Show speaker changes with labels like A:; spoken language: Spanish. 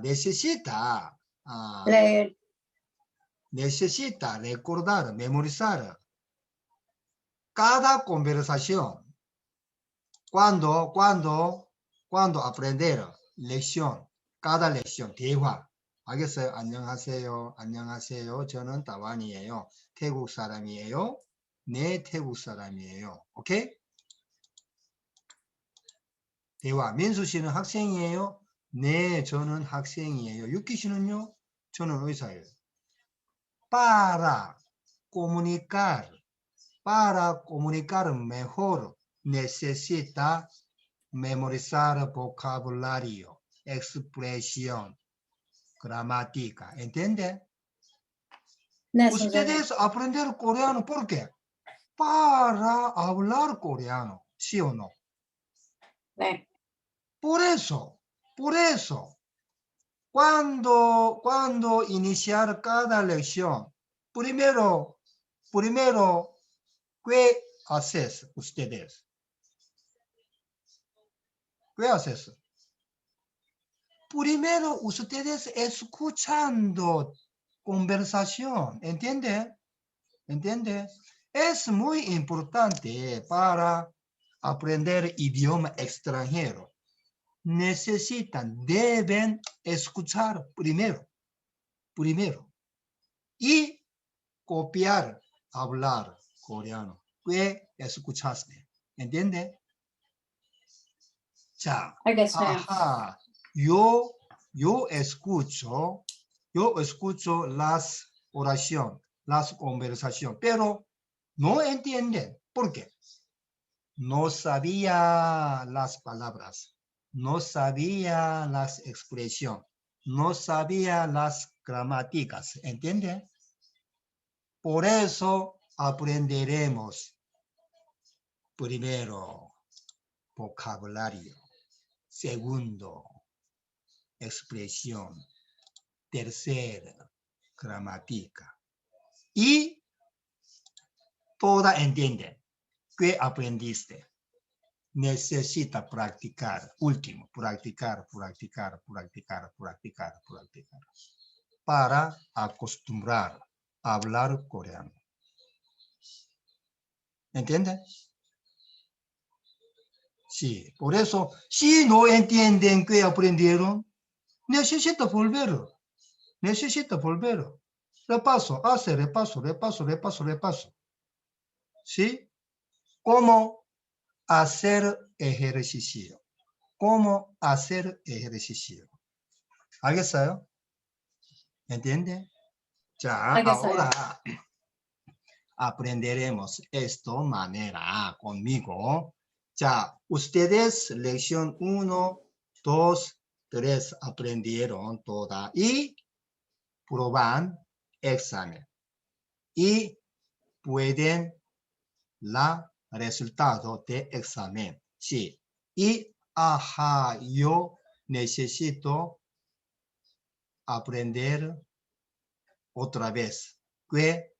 A: necesita, ah,
B: leer,
A: necesita recordar, memorizar cada conversación. Cuando, cuando, cuando aprender lección, cada lección, 대화. 알겠어요? 안녕하세요. 안녕하세요. 저는 다완이에요. 태국 사람이에요. 네, 태국 사람이에요. 오케이? 대화. 민수 씨는 학생이에요. 네, 저는 학생이에요. 유키 씨는요? 저는 의사예요. Para comunicar, para comunicar mejor, necesita memorizar vocabulario, expresión, gramática. ¿Entiende?
B: 네, 선생님.
A: Ustedes aprender coreano, ¿por qué? Para hablar coreano, ¿sí o no?
B: 네,
A: Por eso, por eso, cuando, cuando iniciar cada lección, primero, primero, ¿qué haces ustedes? ¿Qué haces? Primero, ustedes escuchando conversación, ¿entiende? ¿Entiende? Es muy importante para aprender idioma extranjero necesitan, deben escuchar primero, primero, y copiar, hablar coreano, que escuchaste, ¿entiende? Ya, yo, yo escucho, yo escucho las oraciones, las conversaciones, pero no entienden, ¿por qué? No sabía las palabras no sabía las expresiones, no sabía las gramáticas, ¿entiende? Por eso aprenderemos primero vocabulario, segundo expresión, tercero gramática. Y toda entiende que aprendiste necesita practicar. Último, practicar, practicar, practicar, practicar, practicar. Para acostumbrar a hablar coreano. ¿Entiende? Sí, por eso, si no entienden que aprendieron, necesita volver. Necesita volver. Repaso, hace repaso, repaso, repaso, repaso. ¿Sí? ¿Cómo? hacer ejercicio. ¿Cómo hacer ejercicio? ¿알겠어요? ¿Entiende? Ya,
B: 알겠어요.
A: ahora aprenderemos esto manera conmigo. Ya, ustedes lección 1, 2, 3 aprendieron toda y proban examen. Y pueden la resultado de examen. Sí. Y, ajá, yo necesito aprender otra vez. Que